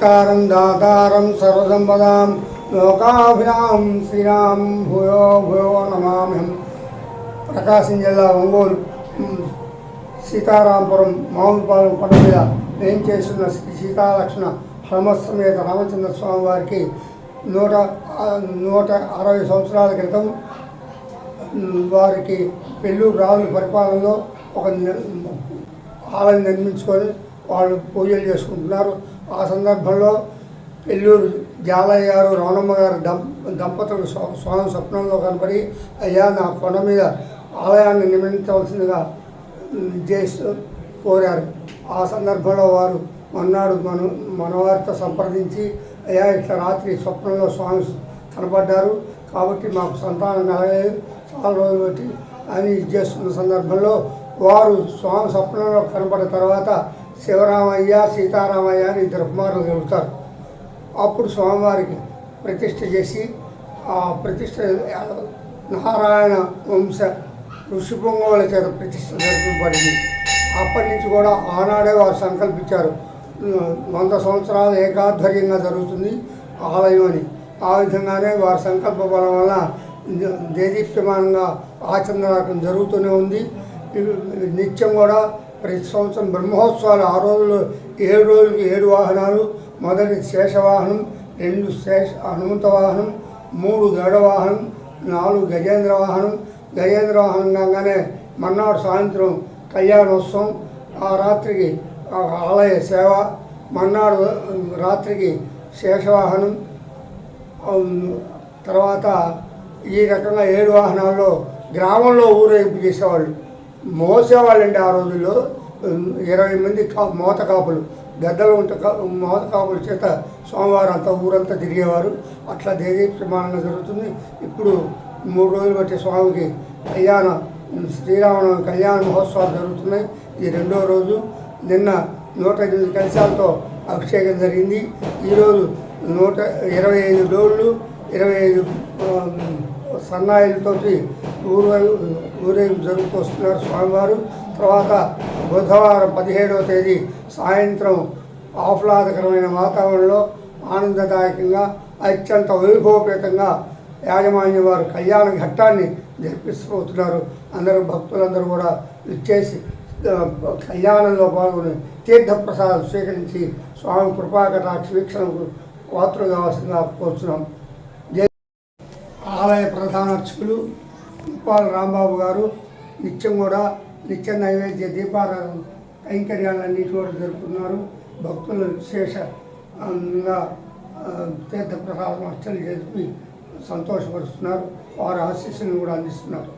సత్కారం దాతారం సర్వసంపదాం లోకాభిరాం శ్రీరాం భూయో భూయో నమామ్యం ప్రకాశం జిల్లా ఒంగోలు సీతారాంపురం మామిడిపాలెం కొండ మీద నేను చేస్తున్న శ్రీ సీతాలక్ష్మణ హనుమస్సమేత రామచంద్ర స్వామి వారికి నూట నూట అరవై సంవత్సరాల క్రితం వారికి పెళ్ళూరు రాజుల పరిపాలనలో ఒక ని- ఆలయం నిర్మించుకొని వాళ్ళు పూజలు చేసుకుంటున్నారు. ఆ సందర్భంలో పెళ్ళూరు జాలయ్య గారు రమణమ్మ గారు దంప దంపతులు స్వ- స్వామి స్వప్నంలో కనపడి అయ్యా నా కొండ మీద ఆలయాన్ని నిర్మించవలసిందిగా చేస్తూ కోరారు. ఆ సందర్భంలో వారు మన్నాడు మన మనవారితో సంప్రదించి అయ్యా ఇట్లా రాత్రి స్వప్నంలో స్వామి కనపడ్డారు కాబట్టి మాకు సంతానం కలగలేదు చాలా రోజులు బట్టి అని చేస్తున్న సందర్భంలో వారు స్వామి స్వప్నంలో కనపడిన తర్వాత శివరామయ్య సీతారామయ్య అని ఇద్దరు కుమారులు కలుగుతారు అప్పుడు స్వామివారికి ప్రతిష్ఠ చేసి ఆ ప్రతిష్ఠ నారాయణ వంశ ఋషి పొంగవుల చేత ప్రతిష్ఠ జరపబడింది. అప్పటి నుంచి కూడా ఆనాడే వారు సంకల్పించారు. వంద సంవత్సరాలు ఏకాధ్వర్యంగా జరుగుతుంది ఆలయం అని. ఆ విధంగానే వారి సంకల్ప బలం వల్ల దేదీప్యమానంగా ఆచంద్రాకం జరుగుతూనే ఉంది. నిత్యం కూడా ప్రతి సంవత్సరం బ్రహ్మోత్సవాలు ఆ రోజులు ఏడు రోజులకి ఏడు వాహనాలు మొదటి శేషవాహనం రెండు శేష హనుమంత వాహనం మూడు గరుడ వాహనం నాలుగు గజేంద్ర వాహనం. గజేంద్ర వాహనం కాగానే మర్నాడు సాయంత్రం కళ్యాణోత్సవం ఆ రాత్రికి ఆలయ సేవ మర్నాడు రాత్రికి శేషవాహనం తర్వాత ఈ రకంగా ఏడు వాహనాల్లో గ్రామంలో ఊరేగింపు చేసేవాళ్ళు. మోసేవాళ్ళండి ఆ రోజుల్లో. ఇరవై మంది కా మోత కాపులు గద్దలు ఉంట మోత కాపుల చేత సోమవారం అంతా ఊరంతా తిరిగేవారు. అట్లా దేదీప్యమానంగా జరుగుతుంది. ఇప్పుడు మూడు రోజులు బట్టి స్వామికి కళ్యాణ శ్రీరామనవమి కళ్యాణ మహోత్సవాలు జరుగుతున్నాయి. ఈ రెండో రోజు నిన్న నూట ఎనిమిది కలశాలతో అభిషేకం జరిగింది. ఈరోజు నూట ఇరవై ఐదు డోళ్ళు ఇరవై ఐదు సన్నాయిలతోటి ఊరే ఊరేగింపు జరుగుతూ వస్తున్నారు స్వామివారు. తర్వాత బుధవారం పదిహేడవ తేదీ సాయంత్రం ఆహ్లాదకరమైన వాతావరణంలో ఆనందదాయకంగా అత్యంత వైభవపేతంగా యాజమాన్యం వారు కళ్యాణ ఘట్టాన్ని జరిపిస్తున్నారు అందరూ భక్తులందరూ కూడా ఇచ్చేసి కళ్యాణంలో పాల్గొని తీర్థప్రసాదం స్వీకరించి స్వామి కృపాకటాక్ష వీక్షణకు పాత్రలు కావాల్సిందిగా కోరుతున్నాం ఆలయ ప్రధాన అర్చకులు ఉప్పాల రాంబాబు గారు నిత్యం కూడా నిత్య నైవేద్య దీపారాధన కైంకర్యాలన్నీ కూడా జరుపుతున్నారు. భక్తులు విశేషంగా తీర్థ తీర్థప్రసాదం అర్చన జరిపి సంతోషపరుస్తున్నారు. వారి ఆశీస్సులను కూడా అందిస్తున్నారు.